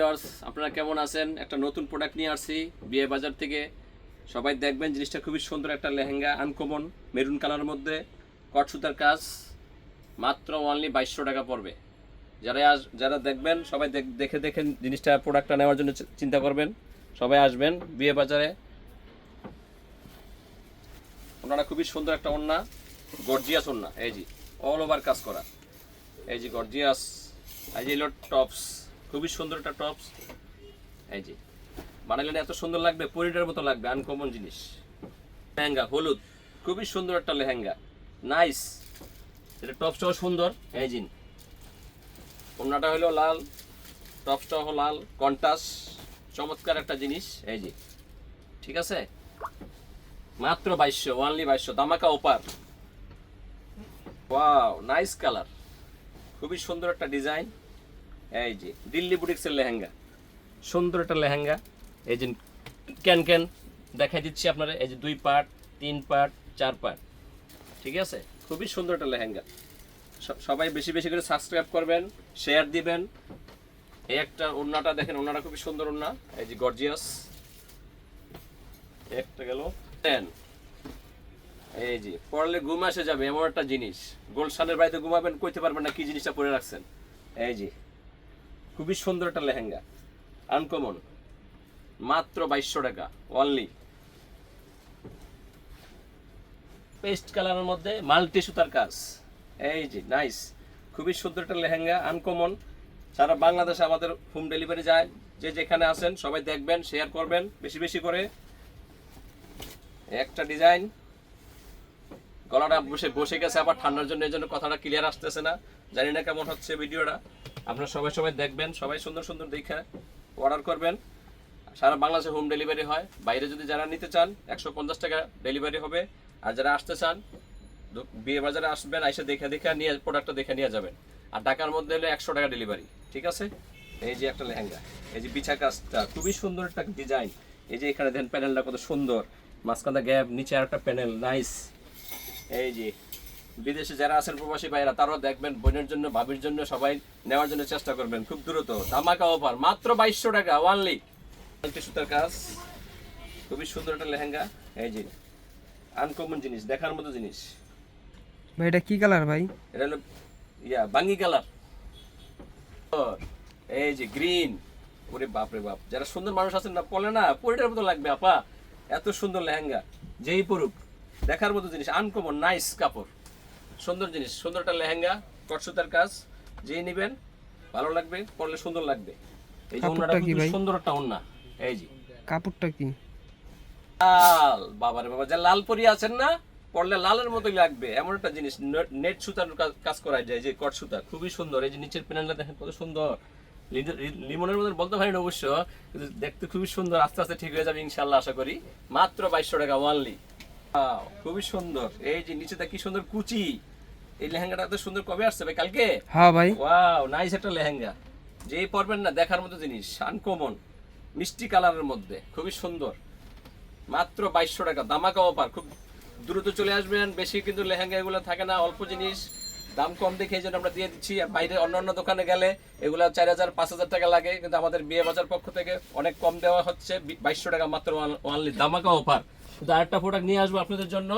আপনারা কেমন আছেন? একটা নতুন প্রোডাক্ট নিয়ে আসছি, বিয়ে বাজার থেকে। সবাই দেখবেন জিনিসটা খুবই সুন্দর একটা লেহেঙ্গা আনকমন মেরুন কালারের মধ্যে। কট সুতার কাজ, মাত্র অনলি বাইশশো টাকা পড়বে। যারা আস, যারা দেখবেন, সবাই দেখ- দেখে জিনিসটা প্রোডাক্টটা নেওয়ার জন্য চিন্তা করবেন। সবাই আসবেন বিয়ে বাজারে। ওনারা খুবই সুন্দর একটা ওন্না গর্জিয়াস ওন্না এই জি অল ওভার কাজ করা। এই যে গর্জিয়াস এই হলো টপস খুবই সুন্দর একটা টপস। এই যে বানাইলে এত সুন্দর লাগবে পরিটার মতো লাগবে আনকমন জিনিস। লেহেঙ্গা, হলুদ, খুবই সুন্দর একটা লেহেঙ্গা। নাইস এটা টপসটাও সুন্দর, এই জিন ওনাটা হলো লাল টপসটা হলো লাল কন্টাস চমৎকার একটা জিনিস, এই যে। ঠিক আছে? মাত্র বাইশশো ওয়ানলি বাইশশো, দামাকা ওপার ওয়াও নাইস কালার খুবই সুন্দর একটা ডিজাইন এই যে, দিল্লি বুটিক্সের লেহেঙ্গা। সুন্দর একটা লেহেঙ্গা। এই যে ক্যান ক্যান দেখাই দিচ্ছি আপনারা। এই যে, দুই পার্ট, তিন পার্ট, চার পার্ট। ঠিক আছে? খুবই সুন্দর একটা লেহেঙ্গা। সবাই বেশি বেশি করে সাবস্ক্রাইব করবেন শেয়ার দিবেন। এই একটা ওড়নাটা দেখেন, ওড়নাটা খুবই সুন্দর ওড়না। এই যে গর্জিয়াস একটা গেল। টেন এই যে পড়লে ঘুম আসে যাবে, এমন একটা জিনিস। গোলশানের বাড়িতে ঘুমাবেন, কইতে পারবেন না কি জিনিসটা পরে রাখছেন। এই যে খুবই সুন্দর একটা লেহেঙ্গা আনকমন মাত্র বাইশশো টাকা অনলি পেস্ট কালারের মধ্যে মাল্টি সুতার কাজ। এই যে নাইস খুবই সুন্দর একটা লেহেঙ্গা আনকমন সারা বাংলাদেশে আমাদের হোম ডেলিভারি যায়, যে যেখানে আছেন, সবাই দেখবেন শেয়ার করবেন, বেশি বেশি করে। একটা ডিজাইন গলাটা বসে বসে গেছে, আবার ঠান্ডার জন্য, এই জন্য কথাটা ক্লিয়ার আসতেছে না। জানি না কেমন হচ্ছে ভিডিওটা। আপনারা সবাই সবাই দেখবেন, সবাই সুন্দর সুন্দর দেখে অর্ডার করবেন। সারা বাংলাদেশে হোম ডেলিভারি হয়। বাইরে যদি যারা নিতে চান, একশো পঞ্চাশ টাকা ডেলিভারি হবে। আর যারা আসতে চান বিয়ে বাজারে আসবেন এসে দেখে দেখে নিয়ে প্রোডাক্টটা দেখে নিয়ে যাবেন। আর ঢাকার মধ্যে হলে একশো টাকা ডেলিভারি ঠিক আছে? এই যে একটা লেহেঙ্গা, এই যে বিছা কাজটা, খুবই সুন্দর একটা ডিজাইন এই যে এখানে দেন প্যানেলটা কত সুন্দর। মাঝখানে গ্যাপ নিচে আর একটা প্যানেল নাইস এই যে বিদেশে যারা আছেন প্রবাসী ভাইরা তারাও দেখবেন বোনের জন্য ভাবির জন্য সবাই নেওয়ার জন্য চেষ্টা করবেন খুব দ্রুত। ধামাকা অফার মাত্র বাইশশো টাকা ওয়ানলি সুতার কাজ খুবই সুন্দর একটা লেহেঙ্গা। এই যে আনকমন জিনিস দেখার মতো জিনিস। ভাই এটা কি কালার ভাই? এটা হলো ইয়া বাঙ্গি কালার। এই যে গ্রিন ওরে বাপ রে বাপ যারা সুন্দর মানুষ আছেন না পলে না পরিটার মতো লাগবে আপা। এত সুন্দর লেহেঙ্গা যেই পড়ুক দেখার মতো জিনিস আনকমন নাইস কাপড়। সুন্দর জিনিস সুন্দর একটা লেহেঙ্গা কটসুতার কাজ যেই নেবেন ভালো লাগবে পরলে সুন্দর লাগবে। এই যে ওন্নাটা কি ভাই? সুন্দর একটা ওন্না। এই যে। কাপড়টা কি? লাল। বাবারে বাবা যা লাল পরি আছেন না পড়লে লালের মতোই লাগবে। এমন একটা জিনিস নেট সুতার কাজ- কাজ করা যায় যে কট সুতা খুবই সুন্দর। এই যে নিচের প্যানেলটা দেখেন কত সুন্দর। লিমনের মধ্যে বলতে পারি না অবশ্য কিন্তু দেখতে খুবই সুন্দর আস্তে আস্তে ঠিক হয়ে যাবে ইনশাল্লাহ আশা করি। মাত্র বাইশশো টাকা ওয়ানলি খুবই সুন্দর। এই যে নিচেটা কি সুন্দর কুচি? এই লেহেঙ্গাটা এত সুন্দর কবে আসছে ভাই? কালকে? হ্যাঁ ভাই। ওয়াও নাইস একটা লেহেঙ্গা। যেই পরবেন না দেখার মতো জিনিস আনকমন মিষ্টি কালারের মধ্যে খুবই সুন্দর। মাত্র বাইশশো টাকা দামাকা অফার খুব দ্রুত চলে আসবেন। বেশি কিন্তু লেহেঙ্গা এগুলো থাকে না অল্প জিনিস। দাম কম দেখে এই জন্য আমরা দিয়ে দিচ্ছি। আর বাইরে অন্য অন্য দোকানে গেলে এগুলো চার হাজার পাঁচ হাজার টাকা লাগে। কিন্তু আমাদের বিয়ে বাজার পক্ষ থেকে অনেক কম দেওয়া হচ্ছে। বাইশশো টাকা মাত্র ওয়ানলি দামাকা অফার কিন্তু আরেকটা প্রোডাক্ট নিয়ে আসব আপনাদের জন্য।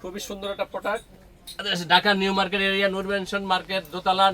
খুবই সুন্দর একটা product Dhaka new market area নুরবেনশন market দোতলা